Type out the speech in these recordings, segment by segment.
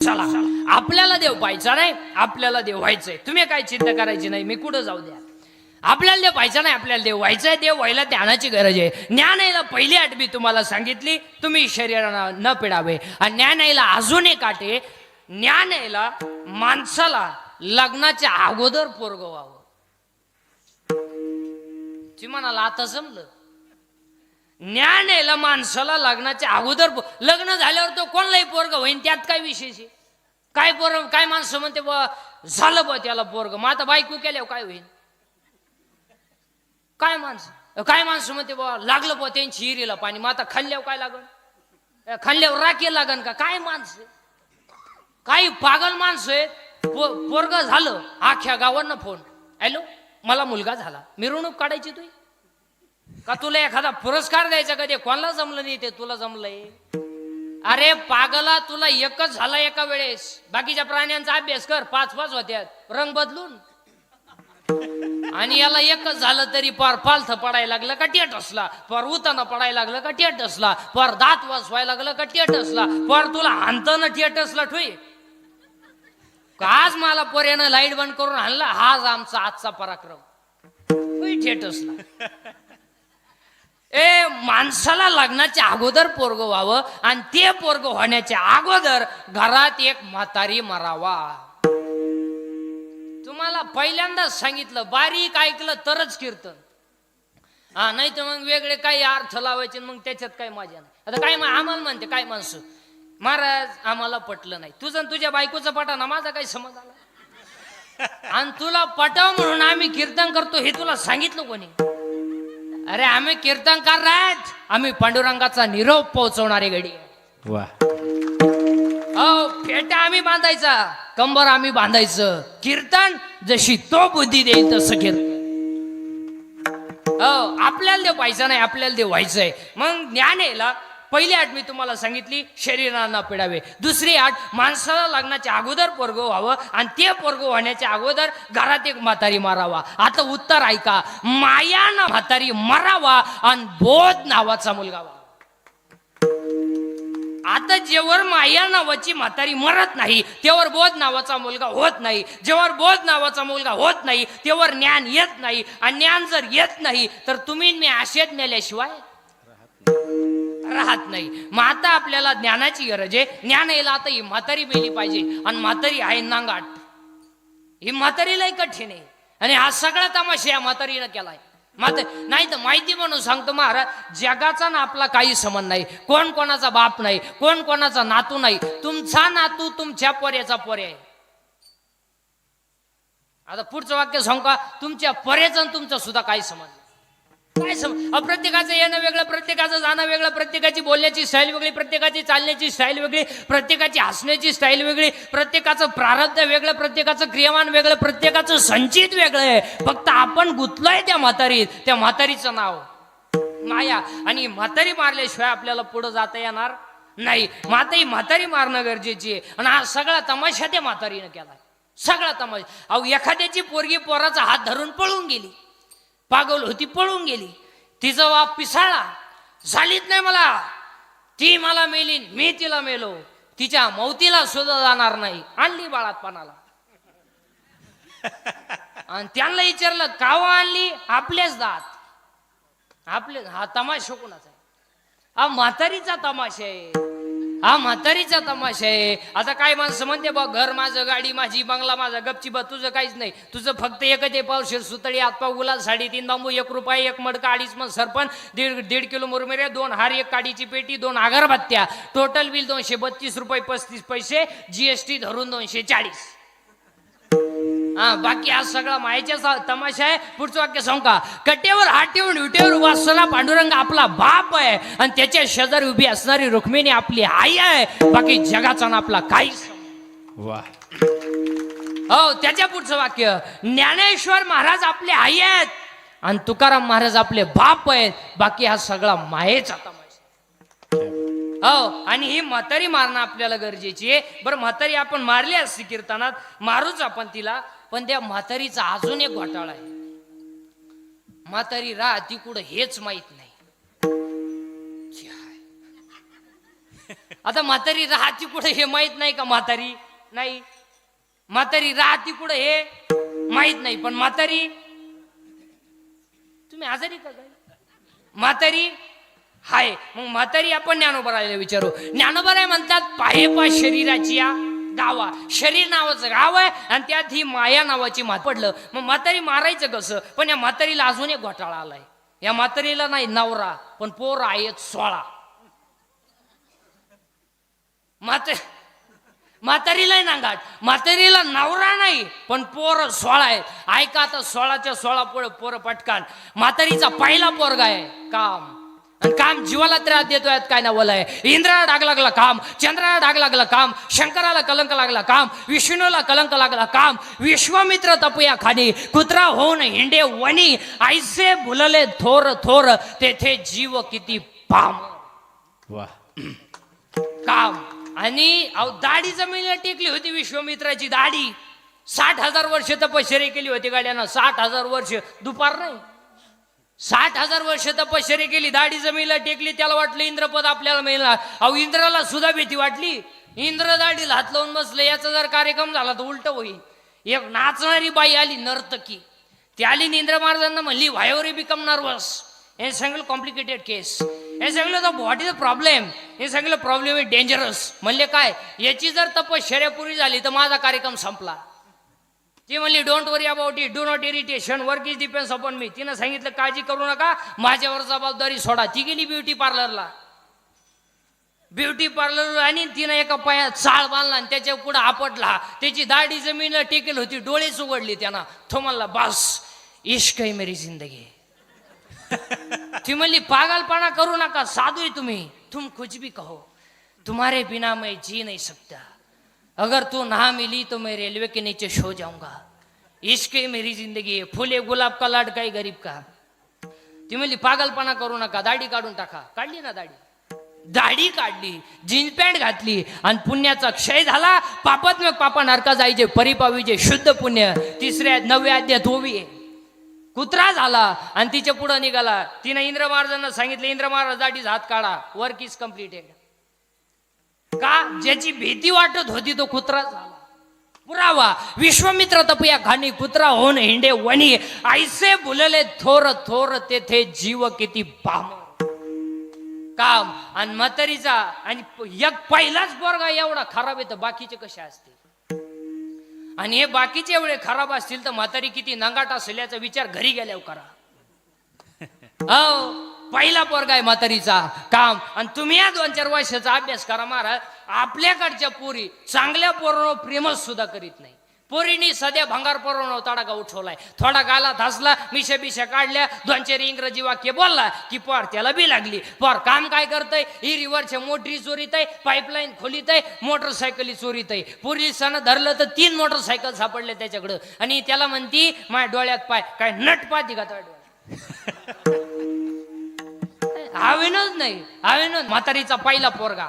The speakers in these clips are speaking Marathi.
चला आपल्याला देव पाहायचा नाही आपल्याला देव व्हायचंय. तुम्ही काय चिंता करायची नाही मी कुठं जाऊ द्या. आपल्याला देव पाहायचा नाही आपल्याला देव व्हायचंय देव व्हायला ज्ञानाची गरज आहे. ज्ञान यायला पहिली आठ मी तुम्हाला सांगितली तुम्ही शरीराला न पिडावे. आणि ज्ञान यायला अजून एक आटे आहे ज्ञान यायला माणसाला लग्नाच्या अगोदर पोरग व्हावं. ती म्हणाला आता जमलं ज्ञान यायला माणसाला लग्नाच्या अगोदर लग्न झाल्यावर तो कोणलाही पोरग होईन त्यात काय विशेष आहे? काय पोर काय माणसं म्हणते बा झालं बा त्याला पोरग मग आता बायको केल्यावर काय होईल? काय माणसं? काय माणसं म्हणते बा लागलं बा त्यांची हिरीला पाणी मग आता खाल्ल्यावर काय लागन? खाल्ल्यावर राखे लागन का? काय माणसं? काही पागल माणसं आहेत. पो- पोरग झालं आख्या गावांना फोन हॅलो मला मुलगा झाला. मिरवणूक काढायची तुही का तुला एखादा पुरस्कार द्यायचा का? ते कोणाला जमलं नाही ते? तुला जमलंय? अरे पागला तुला एकच झाला एका वेळेस. बाकीच्या प्राण्यांचा अभ्यास कर पाच पाच होत्यात. रंग बदलून. आणि याला एकच झालं तरी पार पालथ पडायला लागलं का टेट असला? पार उताना पडायला लागलं का टेट असला? पार दात वाजवायला लागलं का टेट असला? पार तुला हाणताना टेट असला ठोई. का आज मला पोऱ्यानं लाइट बंद करून आणला हाच आमचा आजचा पराक्रम. ठेट असला. ए माणसाला लग्नाच्या अगोदर पोरग व्हावं आणि ते पोरग होण्याच्या अगोदर घरात एक म्हातारी मरावा. तुम्हाला पहिल्यांदाच सांगितलं बारीक ऐकलं तरच कीर्तन. हा नाही तर मग वेगळे काही अर्थ लावायचे मग त्याच्यात काही मजा नाही. आता काय आम्हाला म्हणते काय माणसं? महाराज आम्हाला पटलं नाही. तुझं आणि तुझ्या बायकोचं पटा ना माझा काही समज आला? आणि तुला पटाव म्हणून आम्ही कीर्तन करतो हे तुला सांगितलं कोणी? अरे आम्ही कीर्तनकार आहेत आम्ही पांडुरंगाचा निरोप पोहोचवणारे गडी वा. हो फेटा आम्ही बांधायचा. कंबर आम्ही बांधायचं. कीर्तन जशी तो बुद्धी देईल तसं कीर्तन. हो आपल्याला देव पाहायचं नाही आपल्याला देव व्हायचंय. मग ज्ञान यायला पहिली आठ मी तुम्हाला सांगितली शरीराला पिडावे. दुसरी आठ माणसाला लग्नाच्या अगोदर पोरग व्हावं आणि ते पोरग होण्याच्या अगोदर घरात एक म्हातारी मारावा. आता उत्तर ऐका मायानं म्हातारी मरावा आणि बोध नावाचा मुलगा व्हावा. आता जेवर माया नावाची म्हातारी मरत नाही तेवर बोध नावाचा मुलगा होत नाही. जेव्हा बोध नावाचा मुलगा होत नाही तेवर ज्ञान येत नाही. आणि ज्ञान जर येत नाही तर तुम्ही मी आशेत नेल्याशिवाय राहत नाही. मग आता आपल्याला ज्ञानाची गरज आहे. ज्ञान यायला आता ही म्हातारी बेली पाहिजे. आणि म्हातारी आहे नांगाट. ही म्हातारीलाही कठीण आहे. आणि हा सगळा तमाशा या म्हातारीनं केलाय. मात्र नाही तर माहिती म्हणून सांगतो महाराज जगाचा ना आपला काही संबंध नाही. कोण कोणाचा बाप नाही कोण कोणाचा नातू नाही. तुमचा नातू तुमच्या पोऱ्याचा पोरे आहे. आता पुढचं वाक्य सांगू का? तुमच्या पोऱ्याचा आणि तुमचा सुद्धा काही संबंध नाही. काय सम प्रत्येकाचं येणं वेगळं प्रत्येकाचं जाणं वेगळं प्रत्येकाची बोलण्याची स्टाईल वेगळी प्रत्येकाची चालण्याची स्टाईल वेगळी प्रत्येकाची हसण्याची स्टाईल वेगळी प्रत्येकाचं प्रारब्ध वेगळं प्रत्येकाचं क्रियमान वेगळं प्रत्येकाचं संचित वेगळं आहे. फक्त आपण गुंतलोय त्या म्हातारीत त्या म्हातारीचं नाव. माया. आणि म्हातारी मारल्याशिवाय आपल्याला पुढं जाता येणार नाही. म्हातारी म्हातारी मारणं गरजेची आहे. आणि हा सगळा तमाशा त्या म्हातारीनं केला सगळा तमाशा. अहो एखाद्याची पोरगी पोराचा हात धरून पळून गेली. पागल होती पळून गेली. तिचा बाप पिसाळला झालीच नाही मला. ती मला मेलीन मी तिला मेलो. तिच्या मौतीला सुद्धा जाणार नाही. आणली बाळात पानाला आणि त्यांना विचारलं कावा आणली? आपलेच दात. आपले हा तमाशा कोणाचा आहे? हा म्हातारीचा तमाशा आहे. हा म्हातारीचा तमाशा आहे. आता काय माणसं म्हणते बा घर माझं गाडी माझी बंगला माझा गपची बा तुझं काहीच नाही. तुझं फक्त एकच आहे पावशे सुतळी हातपाव गुलाल साडेतीन बांबू एक रुपया एक मडका अडीच मग सरपण दीड दीड किलो मुरमिरे दोन हार एक काडीची पेटी दोन अगरबत्त्या टोटल बिल दोनशे बत्तीस रुपये पस्तीस पैसे जीएसटी धरून दोनशे चाळीस. हा बाकी आज सगळा मायेच्या सा- तमाशा आहे. पुढचं वाक्य सांगू का? कट्ट्यावर हात ठेवून विटेवर वाचला पांडुरंग आपला बाप आहे आणि त्याच्या शेजारी उभी असणारी रुक्मिणी आपली आई आहे. बाकी जगाचा ना आपला काही संबंध वा. हो त्याच्या पुढचं वाक्य. ज्ञानेश्वर महाराज आपले आई आहेत आणि तुकाराम महाराज आपले बाप आहेत. बाकी हा सगळा मायेचा तमाशा हो आणि ही म्हातारी मारणं आपल्याला गरजेची आहे. बरं म्हातारी आपण मारली असती कीर्तनात मारूच आपण तिला. पण त्या म्हातारीचा अजून एक घोटाळा आहे. म्हातारी राहती कुठं हेच माहीत नाही. आता म्हातारी राहती कुठे हे माहीत नाही का म्हातारी? नाही. म्हातारी राहती कुठे हे माहीत नाही पण म्हातारी? तुम्ही आजारी का काय? म्हातारी? हाय. मग म्हातारी आपण ज्ञानोबरायला विचारू. ज्ञानोबराय म्हणतात पाहे पा शरीराची या गावा. शरीर नावाचं गाव आहे आणि त्यात ही माया नावाची मात पडलं. मग म्हातारी मारायचं कसं? पण या म्हातारीला अजून एक घोटाळा आलाय. या म्हातारीला नाही नवरा पण पोर आहेत सोळा. म्हात म्हातारीला नांगाट म्हातारीला नवरा नाही पण पोर सोळा आहे ऐका आता सोळाच्या सोळा पोर पोरं पटकान. म्हातारीचा पहिला पोरगा आहे. काम. आणि काम जीवाला त्रास देतोय काय नावलं आहे? इंद्राला डाग लागला काम चंद्राला डाग लागला काम शंकराला कलंक लागला काम विष्णूला कलंक लागला काम विश्वामित्र तपया खाली कुत्रा होऊन हिंडे वनी ऐसे भुलले थोर थोर तेथे जीव किती पाम. वा. काम. आणि दाढी जमिनीला टेकली होती विश्वामित्राची दाढी. साठ हजार वर्ष तपश्चर्या केली होती गाड्यानं. साठ हजार वर्ष. दुपार नाही. साठ हजार वर्ष तपश्चर्या केली दाढी जमिनीला टेकली त्याला वाटलं इंद्रपद आपल्याला मिळणार अहो इंद्राला सुद्धा भीती वाटली. इंद्र दाढीला हात लावून बसले याचा जर कार्यक्रम झाला तर उलट होईल. एक नाचणारी बाई आली नर्तकी. ती आली इंद्र महाराजांना म्हणली व्हाय बिकम नर्वस हे सगळं कॉम्प्लिकेटेड केस हे सगळं तर व्हॉट इज अ प्रॉब्लेम हे सगळं प्रॉब्लेम इज डेंजरस म्हणले काय? याची जर तपश्चर्या पुरी झाली तर माझा कार्यक्रम संपला. ती म्हणली don't worry about it do not irritation work is depends upon मी तिनं सांगितलं काळजी करू नका माझ्यावर जबाबदारी सोडा. ती गेली ब्युटी पार्लरला. ब्युटी पार्लर आणि तिनं एका पायात चाळ बांधला आणि त्याच्या पुढे आपटला. त्याची दाढी जमीन टेकेल होती डोळेच उघडली त्यानं. तो म्हणला बस इश्क आहे मेरी जिंदगी. ती म्हणली पागलपणा करू नका साधू आहे तुम्ही. तुम कुछ भी कहो. तुम्हारे बिना मैं जी नाही सकता. अगर तू ना मिली तो मैं रेलवे के नीचे सो जाऊंगा। इश्क मेरी जिंदगी है। फुले गुलाब का लाडका काही गरीब का। ती म्हणली पागलपणा करू नका दाढी काढून टाका। काढली ना दाढी? दाढी काढली जीन्स पॅन्ट घातली आणि पुण्याचा क्षय झाला पापात मग पापा नरका जायचे परिपावीचे शुद्ध पुण्य तिसऱ्या नवव्या अध्यात होवी आहे. कुत्रा झाला आणि तिच्या पुढं निघाला. तिने इंद्र महाराजांना सांगितलं इंद्र महाराज दाढीचा हात काढा वर्क इज कम्प्लिटेड का ज्याची भीती वाटत होती तो कुत्रा झाला. पुरावा विश्वमित्र तपया खाणी कुत्रा होऊन हिंडे वणी. ऐसे बुलले थोर थोर तेथे जीव किती बाम काम आणि म्हातारीचा आणि एक पहिलाच पोरगा एवढा खराब आहे तर बाकीचे कसे असतील? आणि हे बाकीचे एवढे खराब असतील तर म्हातारी किती नंगाट असेल याचा विचार घरी गेल्यावर करा. हो. पहिला पोरगा आहे म्हातारीचा. काम. आणि तुम्ही या दोन चार वर्षाचा अभ्यास करा महाराज आपल्याकडच्या पोरी चांगल्या पोरांवर प्रेमच सुद्धा करीत नाही. पोरीनी सध्या भंगार पोरांवर तडागा उठवलाय. थोडा गाला धासला मिशा बिशा काढल्या दोन चार इंग्रजी वाक्य बोलला की पोर त्याला बी लागली. पोर काम काय करतय? ही रिव्हरच्या मोटरी चोरीत आहे पाईपलाईन खोलीत आहे मोटरसायकली चोरीत आहे पोलिसानं धरलं तर तीन मोटरसायकल सापडले त्याच्याकडं. आणि त्याला म्हणती माझ्या डोळ्यात पाय. काय नट पाहती का त्या डोळ्यात? हा नाही. हा ना म्हातारीचा पहिला पोरगा.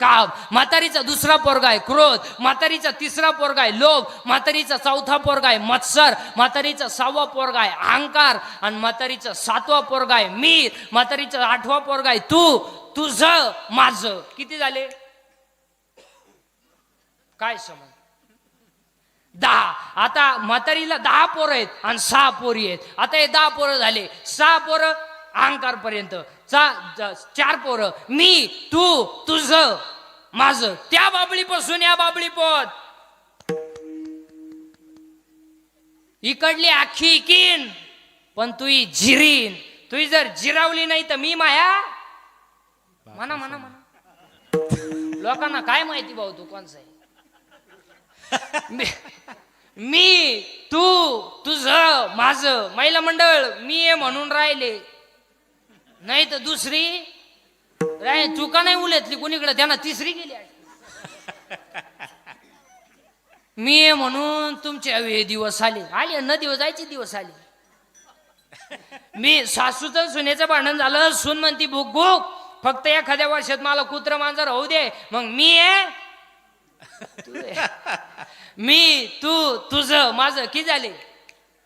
काम म्हातारीचा दुसरा पोरगा आहे क्रोध. म्हातारीचा तिसरा पोरगा आहे लोभ. म्हातारीचा चौथा पोरगा आहे मत्सर. म्हातारीचा सहावा पोरगा आहे अहंकार. आणि म्हातारीचा सातवा पोरगा आहे मीर. म्हातारीचा आठवा पोरगा आहे तू. तुझ माझ. किती झाले? काय समज? दहा. आता म्हातारीला दहा पोरं आहेत आणि सहा पोरी आहेत. आता हे दहा पोरं झाले. सहा पोरं अहंकार पर्यंत चार पोरं. मी तू तुझ माझ. त्या बाबळीपासून या बाबळी पोत इकडली आखी किन पण तुई जिरीन. तुई जर जिरावली नाही तर मी माया? म्हणा म्हणा म्हणा. लोकांना काय माहिती भाऊ तू कोणचा आहे? मी- मी तू तुझ माझ. महिला मंडळ मी आहे म्हणून राहिले. नाही तर दुसरी? राय चुका नाही उलेतली कुणीकडे? त्यांना तिसरी गेली. मी म्हणून तुमचे हे दिवस आले. आले न दिवस जायचे दिवस आले. मी सासूचं सुनेचं भांडण झालं सून म्हणती भूक भूक फक्त एखाद्या वर्षात मला कुत्र मांजर होऊ दे. मग मी आहे. मी तू तुझ माझं की झाले?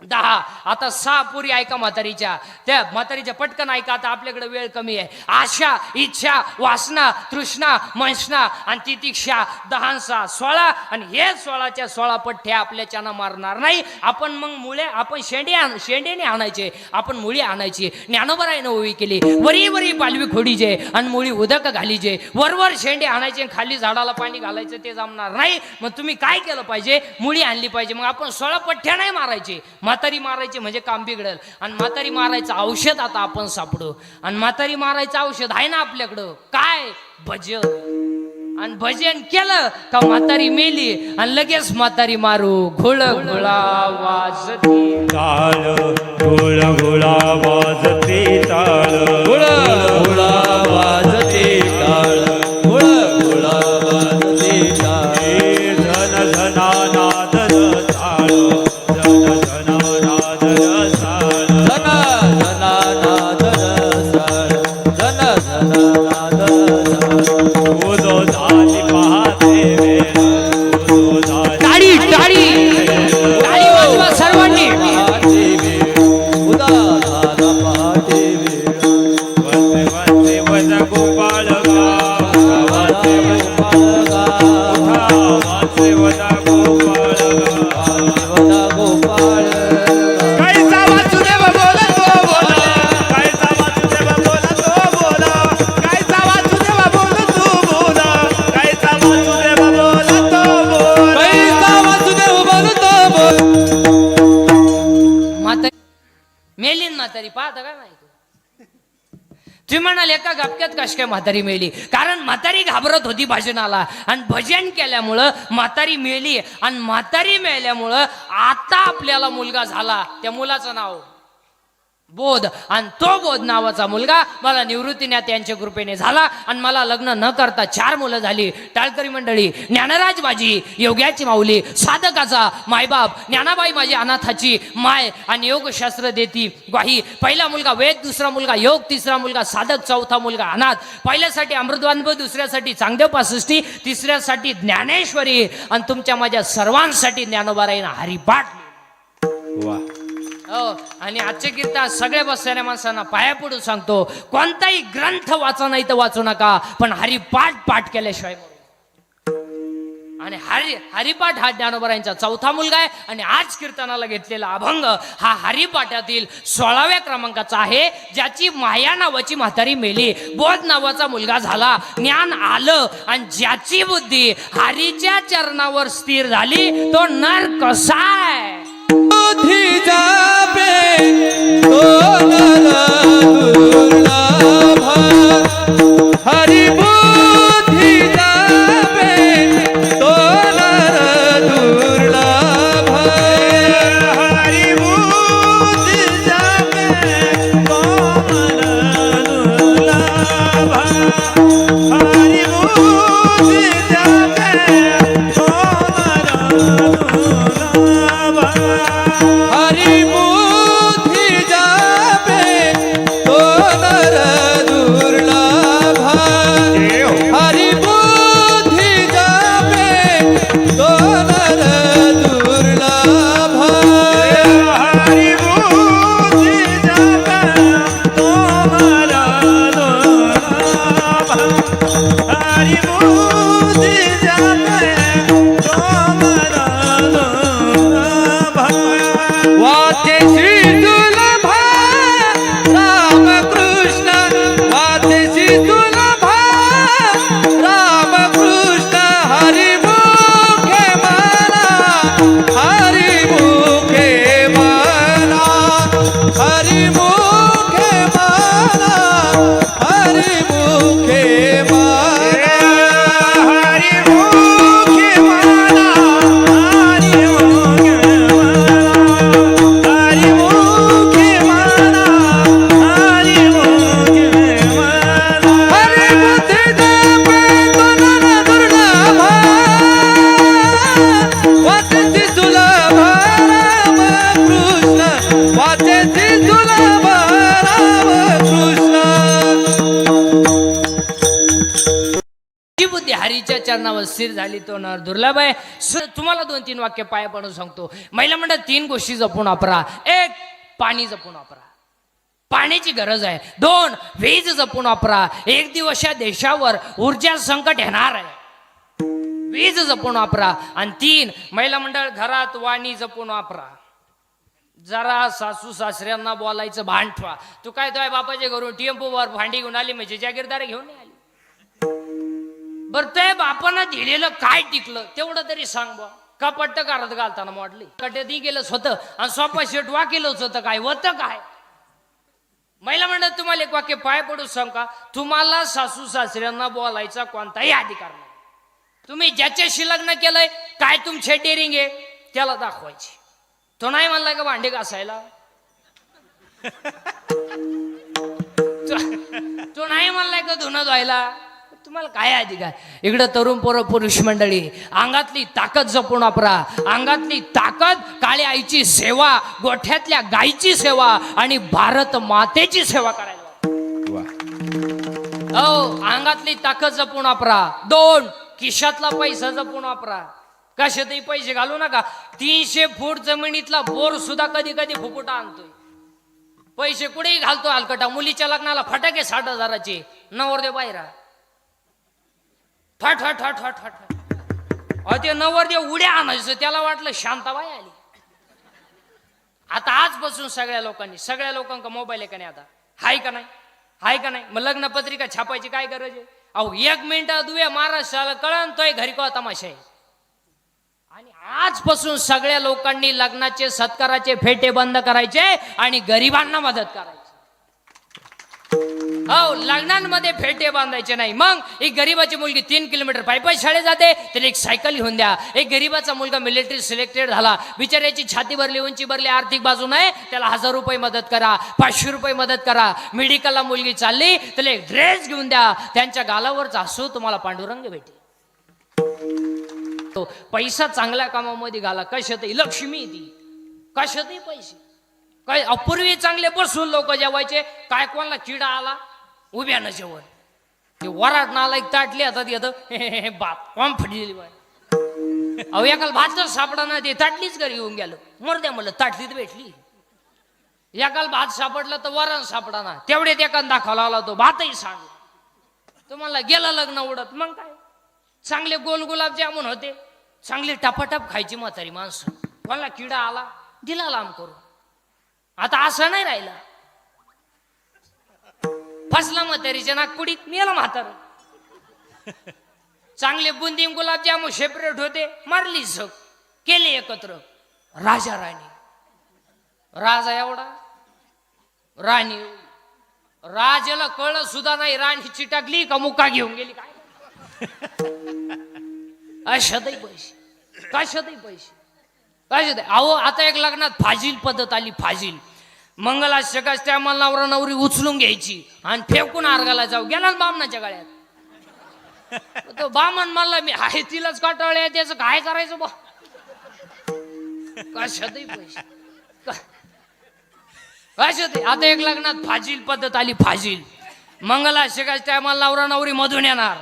दहा. आता सहा पुरी ऐका म्हातारीच्या. त्या म्हातारीच्या पटकन ऐका आता आपल्याकडे वेळ कमी आहे. आशा इच्छा वासना तृष्णा मंशना आणि तितिक्षा दहांसा सोळा आणि हे सोळाच्या सोळा पठ्ठे आपल्याच्यानं मारणार नाही. आपण मग मुळे आपण शेंडे आण शेंडेने आणायचे. आपण मुळी आणायची. ज्ञानोबरायनं ओवी केली. वरी वरी पालवी खोडीचे आणि मुळी उदक घालीचे वरवर शेंडे आणायचे आणि खाली झाडाला पाणी घालायचं ते जमणार नाही. मग तुम्ही काय केलं पाहिजे? मुळी आणली पाहिजे. मग आपण सोळा पठ्ठ्या नाही मारायचे. म्हातारी मारायची म्हणजे काम बिघडेल. आणि म्हातारी मारायचं औषध आता आपण सापडू. आणि म्हातारी मारायचं औषध आहे ना आपल्याकडं? काय? भजन. आणि भजन केलं का म्हातारी मेली आणि लगेच म्हातारी मारू. घोळ घोळा वाजती. ताळ गोळ गोळा वाजते ताळ गुळ गुळा वाजते. कश काय म्हातारी मेली कारण म्हातारी घाबरत होती भजनाला. आणि भजन केल्यामुळं म्हातारी मिळली. आणि म्हातारी मिळाल्यामुळं आता आपल्याला मुलगा झाला. त्या मुलाचं नाव बोध. आणि तो बोध नावाचा मुलगा मला निवृत्तीनाथ यांच्या कृपेने झाला. आणि मला लग्न न करता चार मुलं झाली. टाळकरी मंडळी ज्ञानराज माझी योग्याची माऊली साधकाचा मायबाप ज्ञानाबाई माझी अनाथाची माय आणि योगशास्त्र देती ग्वाही. पहिला मुलगा वेद दुसरा मुलगा योग तिसरा मुलगा साधक चौथा मुलगा अनाथ. पहिल्यासाठी अमृतवानभ दुसऱ्यासाठी चांगदेव पासष्टी तिसऱ्यासाठी ज्ञानेश्वरी. आणि तुमच्या माझ्या सर्वांसाठी ज्ञानोबाराईनं हरिपाठ. वा. हो, आणि आजचे कीर्तन सगळे बसलेल्या माणसांना पाया पडून सांगतो कोणताही ग्रंथ वाचा नाही तर वाचू नका पण हरिपाठ पाठ केल्याशिवाय आणि हरि हरिपाठ हा ज्ञानोबरायांचा चौथा मुलगा आहे आणि आज कीर्तनाला घेतलेला अभंग हा हरिपाठातील सोळाव्या क्रमांकाचा आहे ज्याची माया नावाची म्हातारी मेली. बोध नावाचा मुलगा झाला ज्ञान आलं आणि ज्याची बुद्धी हरीच्या चरणावर स्थिर झाली तो नर कसा आहे? स्थिर झाली तो नर दुर्लभ आहे तुम्हाला दोन तीन वाक्य पाया पडून सांगतो. महिला मंडळ तीन गोष्टी जपून वापरा. एक पाणी जपून वापरा. पाण्याची गरज आहे. दोन वीज जपून वापरा. एक दिवस या देशावर ऊर्जा संकट येणार आहे. वीज जपून वापरा. आणि तीन महिला मंडळ घरात वाणी जपून वापरा. जरा सासू सासऱ्यांना बोलायचं भान ठेवा. तू काय तो बापाच्या घरून? टेम्पोवर भांडी म्हणजे घेऊन आली म्हणजे जागीरदार घेऊन आली. बर ते बापानं दिलेलं काय टिकलं? तेवढं तरी सांग बा का पट्ट करत घालताना मोडली. कटे गेलंच होतं आणि सोपा शेट वा केलंच होतं काय? होतं काय? महिला म्हणत तुम्हाला एक वाक्य पाय पडू सांग का? तुम्हाला सासू सासऱ्यांना बोलायचा कोणताही अधिकार नाही. तुम्ही ज्याच्याशी लग्न केलंय काय तुमचे डेरिंग आहे त्याला दाखवायची. तो नाही म्हणला का भांडे घासायला? तो- तो नाही म्हणलाय का धुणं धुवायला? तुम्हाला काय अधिकार? इकडं तरुण पोरं पुरुष मंडळी अंगातली ताकद जपून वापरा. अंगातली ताकद काळी आईची सेवा गोठ्यातल्या गायीची सेवा आणि भारत मातेची सेवा करायला. हो अंगातली ताकद जपून वापरा. दोन खिशातला पैसा जपून वापरा. कशातही पैसे घालू नका. तीनशे फूट जमिनीतला बोर सुद्धा कधी कधी फुफुटा आणतोय. पैसे कुठेही घालतो हलकटा. मुलीच्या लग्नाला फटाके साठ हजाराचे. नवरदेव बाहेरा ठट ठट ठट ठट ठट अ अहो ते नवरदेव उड्या आणायचं त्याला वाटलं शांताबाई आली. आता आजपासून सगळ्या लोकांनी सगळ्या लोकांका मोबाईल आहे का नाही आता? हाय का नाही? हाय का नाही? मग लग्न पत्रिका छापायची काय गरज आहे? अहो एक मिनिटात दुवे महाराष्ट्राला कळण तोय घरी का तमाशा आहे? आणि आजपासून सगळ्या लोकांनी लग्नाचे सत्काराचे फेटे बंद करायचे आणि गरिबांना मदत करायची. हो लग्नांमध्ये फेटे बांधायचे नाही. मग एक गरीबाची मुलगी तीन किलोमीटर पायपाय शाळेत जाते त्याला एक सायकल घेऊन द्या. एक गरीबाचा मुलगा मिलिटरी सिलेक्टेड झाला. बिचाऱ्याची छाती भरली उंची भरली आर्थिक बाजू नाही. त्याला हजार रुपये मदत करा पाचशे रुपये मदत करा. मेडिकलला मुलगी चालली त्याला एक ड्रेस घेऊन द्या. त्यांच्या गालावरचा हसू तुम्हाला पांडुरंग भेटेल. तो पैसा चांगल्या कामामध्ये घाला. कशातही लक्ष्मी ती कशातही पैसे. काय अपूर्वी चांगले बसून लोक जेवायचे? काय कोणाला किडा आला? उभ्यानं जेवण. ते वराट नाला एक ताटली हातात येतं बाप कॉम फडलेली बाय अहो एकाला जर सापडा ना ते ताटलीच घरी येऊन गेलं. मरद्या म्हणलं ताटलीत भेटली. एकाला भात सापडलं तर वरण सापडा ना तेवढेच एकानं दाखवला आला तो भातही सांग तुम्हाला गेला लग्न उडत मग काय? चांगले गोल गुलाबजामुन होते. चांगले टपाटप खायची म्हातारी माणसं. कोणाला किडा आला दिला लांब करू आता असं नाही राहिलं. फसला म्हातारीच्या नागपुडीत मेला म्हातार. चांगले बुंदी गुलाबजामू सेपरेट होते मारली झक केले एकत्र. राजा राणी. राजा एवढा. राणी. राजाला कळलं सुद्धा नाही राणी चिटाकली का मुका घेऊन गेली काय? अशातही पैसे. कशातही पैसे. कशात अहो आता एक लग्नात फाजील पद्धत आली फाजील. मंगलाष्टकाच त्या मला नवरा नवरी उचलून घ्यायची आणि फेकून आर्गाला जाऊ. गेला ना बामणाच्या गळ्यात? तो बामण म्हणला मी आहे तिलाच काटाळे त्याचं काय करायचं बा? कशात पैसे. कशात आता एक लग्नात फाजील पद्धत आली फाजील. मंगलाष्टकाच टायमाला नवरा नवरी मधून येणार.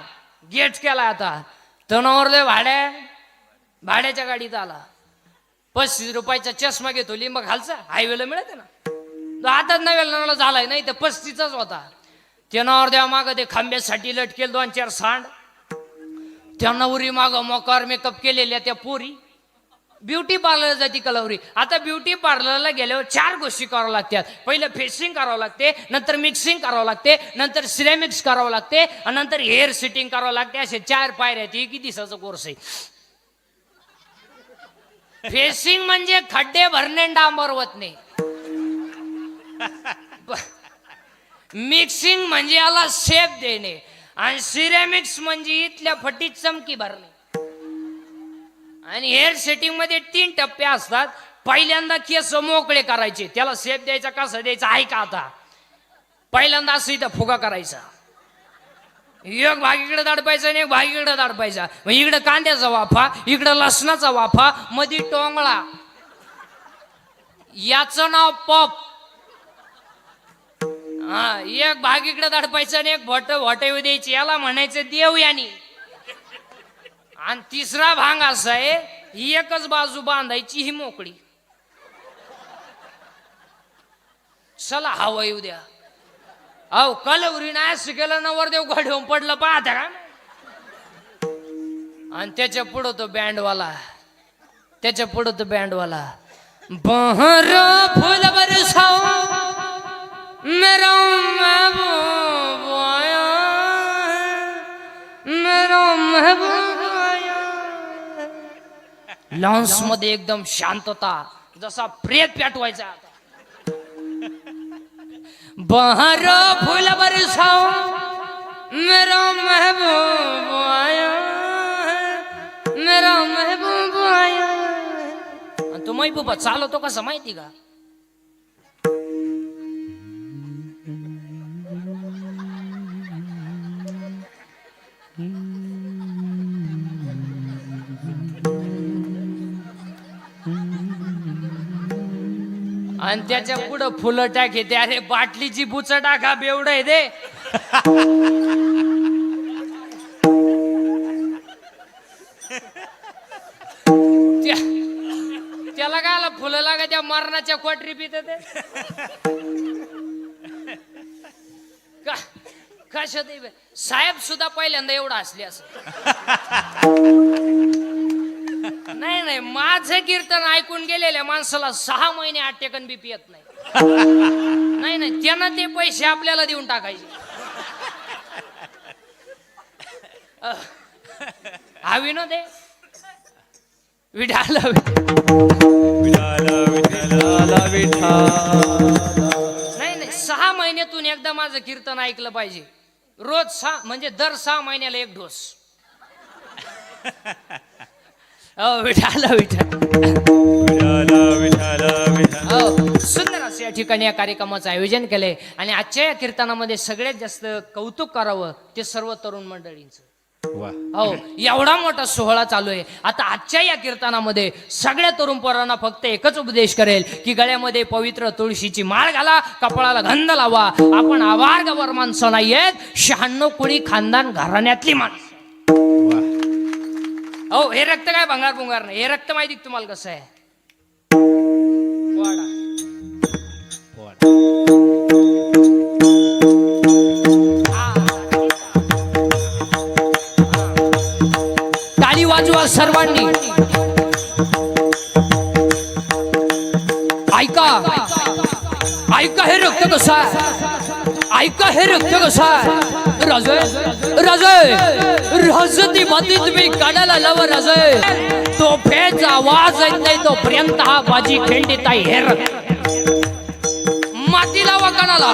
गेट केला आता. तो लय भाड्या भाड्याच्या गाडीत आला. पस्तीस रुपयाचा चष्मा घेतो. लिंब खालचा हायवेला मिळते ना? तो आता नव्याला नवला झालाय नाही तर पस्तीचाच होता. त्या नवरदेवा माग ते खांब्यासाठी लटकेल दोन चार सांड. त्या नवरी माग मोकार मेकअप केलेल्या त्या पोरी. ब्युटी पार्लर जाती कलवरी. आता ब्युटी पार्लरला गेल्यावर चार गोष्टी कराव्या लागतात. पहिलं फेसिंग करावं लागते नंतर मिक्सिंग करावं लागते नंतर सिरेमिक्स करावं लागते आणि नंतर हेअर सिटिंग करावं लागते. असे चार पायऱ्या आहेत किती दिवसाचा कोर्स आहे. फेसिंग म्हणजे खड्डे भरणे डांबरवत नाही मिक्सिंग म्हणजे याला शेप देणे. आणि सिरेमिक्स म्हणजे इथल्या फटीत चमकी भरणे. आणि हेअर सेटिंगमध्ये तीन टप्पे असतात. पहिल्यांदा केस मोकळे करायचे. त्याला शेप द्यायचा कसा द्यायचा? ऐका आता. पहिल्यांदा असं इथं फुगा करायचा. एक भागीकडे दाडपायचा आणि एक भागीकडे दाडपायचा. मग इकडे कांद्याचा वाफा इकडे लसणाचा वाफा मध्ये टोंगळा. याचं नाव पप हा एक भाग इकडे दाडपायचा आणि एक भट भटे द्यायची. याला म्हणायचं देव यानी. आणि तिसरा भाग असा आहे ही एकच बाजू बांधायची ही मोकळी. चला हवा येऊ द्या. अहो कलवरी नाही असं केलं नवरदेव घडवून पडलं पाहता का? आणि त्याच्या पुढं तो बँडवाला. त्याच्या पुढं तो बँडवाला. बहर फुल बरसाओ लॉन्समध्ये एकदम शांतता. जसा प्रेत पेटवायचा. बहर फुल बरसाओ मेरा महबूब आया मेरा महबूब आया आणि तो महबूबा चालवतो कसं माहिती का? आणि त्याच्या पुढं फुलं टाक येते अरे बाटलीची बुच टाका बेवड आहे दे त्या- त्याला काय आलं? फुलं लागा त्या मरणाच्या क्वाटरी पित ते? का कशा ते साहेब सुद्धा पहिल्यांदा एवढा असले असं. नाही नाही माझं कीर्तन ऐकून गेलेल्या माणसाला सहा महिने आठ टेकन बी पियत नाही. नाही नाही त्यानं ते पैसे आपल्याला देऊन टाकायचे. अह, हा विनोद आहे विढाला नाही नाही सहा महिन्यातून एकदा माझं कीर्तन ऐकलं पाहिजे. रोज सहा म्हणजे दर सहा महिन्याला एक डोस. हो विठाला विठा. विठाला विठाला विठाला हो सुंदर असं या ठिकाणी या कार्यक्रमाचं आयोजन केलंय. आणि आजच्या या कीर्तनामध्ये सगळ्यात जास्त कौतुक करावं ते सर्व तरुण मंडळींचं. हो एवढा मोठा सोहळा चालू आहे आता आजच्या या कीर्तनामध्ये सगळ्या तरुण पोरांना फक्त एकच उपदेश करेल की गळ्यामध्ये पवित्र तुळशीची माळ घाला कपाळाला गंध लावा. आपण आवार गवर माणसं नाहीयेत. शहाण्णव कुणी खानदान घराण्यातली माणसं. अहो हे रक्त काय भंगार भुंगार नाही. हे रक्त माहिती तुम्हाला कसं आहे? टाळी वाजवा सर्वांनी. ऐका. ऐका हे रक्त कसं आहे? ऐका हे रक्त कसा आहे राजय राजय राजती माती तुम्ही काढायला लावा राजय. तो फेच आवाज येत नाही तोपर्यंत हा बाजी खिंडीत आहे हे रक्त. माती लावा कणाला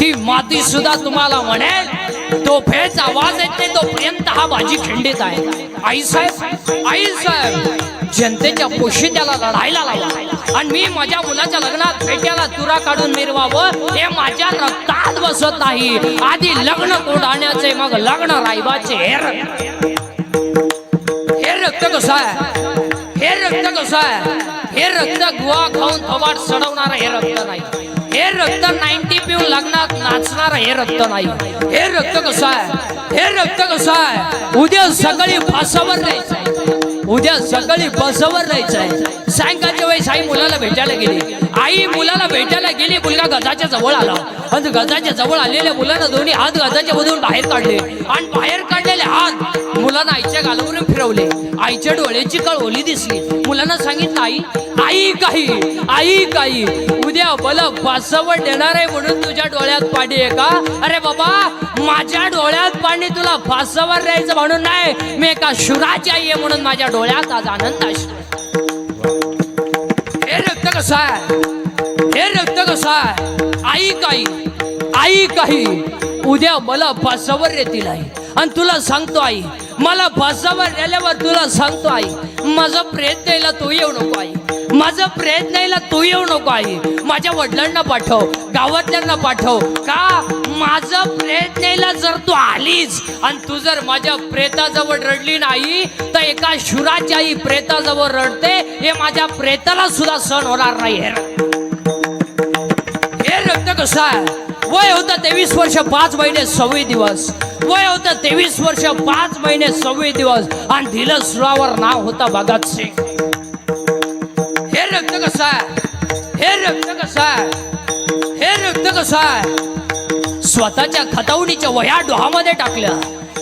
ती माती सुद्धा तुम्हाला म्हणेल तो फेच आवाज येत नाही तोपर्यंत हा भाजी खिंडीत आहे आई साहेब आई साहेब. जनतेच्या पोशित्याला लढायला लावला आणि मी माझ्या मुलाच्या लग्नात भेट्याला तुरा काढून मिरवावं हे माझ्या रक्तात बसत नाही. आधी लग्न कोडाण्याचे मग लग्न रायबाचे. हे रक्त हे रक्त कसं आहे? हे रक्त कसं आहे? हे रक्त गुवा खाऊन थोबाड सडवणार हे रक्त नाही. हे रक्त नाईन्टी पिऊन लग्नात नाचणार हे रक्त नाही. हे रक्त कसं आहे? हे रक्त कसं आहे? उद्या सकाळी फासावर राहायचंय उद्या सकाळी बसवर आहे सायंकाळच्या वेळेस आई मुलाला भेटायला गेली. आई मुलाला भेटायला गेली मुलगा गजाच्या जवळ आला. आणि गजाच्या जवळ आलेल्या मुलानं दोन्ही हात गजाच्या मधून बाहेर काढले. आणि बाहेर काढलेले हात मुलांना आईच्या गालावरून फिरवले. आईच्या डोळ्याची कळवली दिसली. मुलांना सांगितलं आई आई काही आई काही. उद्या मला बासावर देणार आहे म्हणून तुझ्या डोळ्यात पाणी आहे का? अरे बाबा माझ्या डोळ्यात पाणी तुला फासावर द्यायचं म्हणून नाही. मी एका शुराची आई आहे म्हणून माझ्या डोळ्यात आज आनंद असतो हे रक्त कसं आहे? हे रक्त कसं आहे? आई काही आई काही. उद्या मला फासावर येतील आई. आणि तुला सांगतो आई मला बसावर नेल्यावर तुला सांगतो आई माझं प्रेत तू येऊ नको आई. माझं प्रेत तू येऊ नको आई. माझ्या वडिलांना पाठव गावातल्यांना पाठव. का? माझं प्रेत जर तू आलीच आणि तू जर माझ्या प्रेताजवळ रडली नाही तर एका शुराची आई प्रेताजवळ रडते हे माझ्या प्रेताला सुद्धा सण होणार नाही. हे हे रक्त कसं आहे? वय होतं तेवीस वर्ष पाच महिने सव्वीस दिवस. वय होतं तेवीस वर्ष पाच महिने सव्वीस दिवस. आणि दिलं सुरावर नाव होतं भगतसिंग हे रक्त कसं आहे? हे रक्त कसं आहे? हे रक्त कसं आहे? स्वतःच्या खतवणीच्या वया डोहामध्ये टाकल्या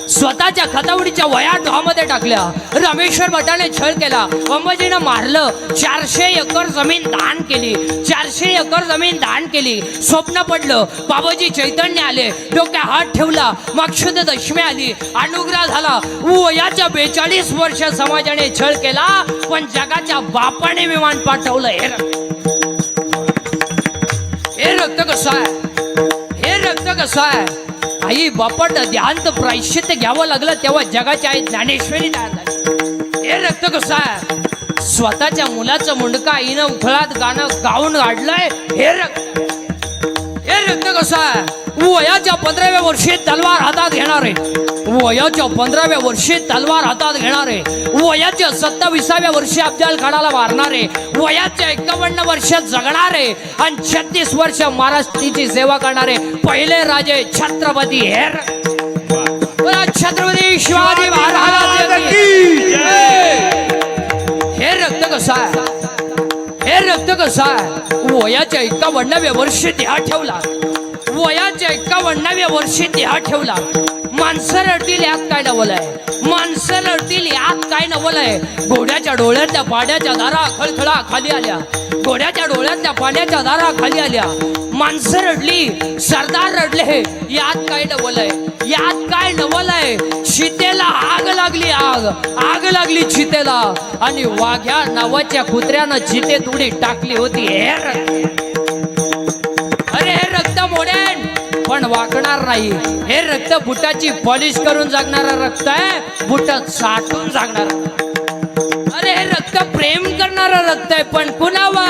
स्वतःच्या खतावडीच्या वया डोहामध्ये टाकल्या. रमेश्वर भटाने छळ केला. अंबाजीनं मारलं. चारशे एकर जमीन दान केली. चारशे एकर जमीन दान केली. स्वप्न पडलं. बाबाजी चैतन्य आले. डोक्या हात ठेवला. मक्षुद दशमी आली. अनुग्रह झाला. वयाच्या बेचाळीस वर्ष समाजाने छळ केला. पण जगाच्या बापाने विमान पाठवलं. हे रक्त. हे रक्त कसं आहे? हे रक्त कसं आहे? आई बापट ध्यान प्रायश्चित घ्यावं लागलं तेव्हा जगाची आई ज्ञानेश्वरी हे रक्त कसं स्वतःच्या मुलाचं मुंडका आईनं उखळात गाणं गाऊन काढलंय हे रक्त. हे रक्त कसं आहे? वयाच्या पंधराव्या वर्षी तलवार हातात घेणारे. वयाच्या पंधराव्या वर्षी तलवार हातात घेणारे. वयाच्या सत्ताविसाव्या वर्षी अफजल खानाला मारणारे. वयाच्या एकावन्न वर्ष जगणारे. आणि छत्तीस वर्ष महाराष्ट्राची सेवा करणारे पहिले राजे छत्रपती हे. बोला छत्रपती शिवाजी महाराज हे रक्त कसं आहे? हे रक्त कसं आहे? वयाच्या एकावन्नाव्या वर्षी देहा ठेवला. वयाच्या एकावन्नाव्या वर्षी देहा ठेवला. माणसं रडतील यात काय नवल आहे? माणसं रडतील यात काय नवल आहे? घोड्याच्या डोळ्यातल्या पाण्याच्या दारा खळखळा खाली आल्या. घोड्याच्या डोळ्यातल्या पाण्याच्या दारा खाली आल्या. माणसं रडली सरदार रडले यात काय नवल आहे? यात काय नवल आहे? चितेला आग लागली आग. आग लागली चितेला. आणि वाघ्या नावाच्या कुत्र्यानं चितेत उडी टाकली होती. हे मोडेन. पण वाकणार नाही. हे रक्त बुटाची पॉलिश करून जागणारा रक्त आहे. बुट साठून जागणार. अरे हे रक्त प्रेम करणारं रक्त आहे पण कुणावर?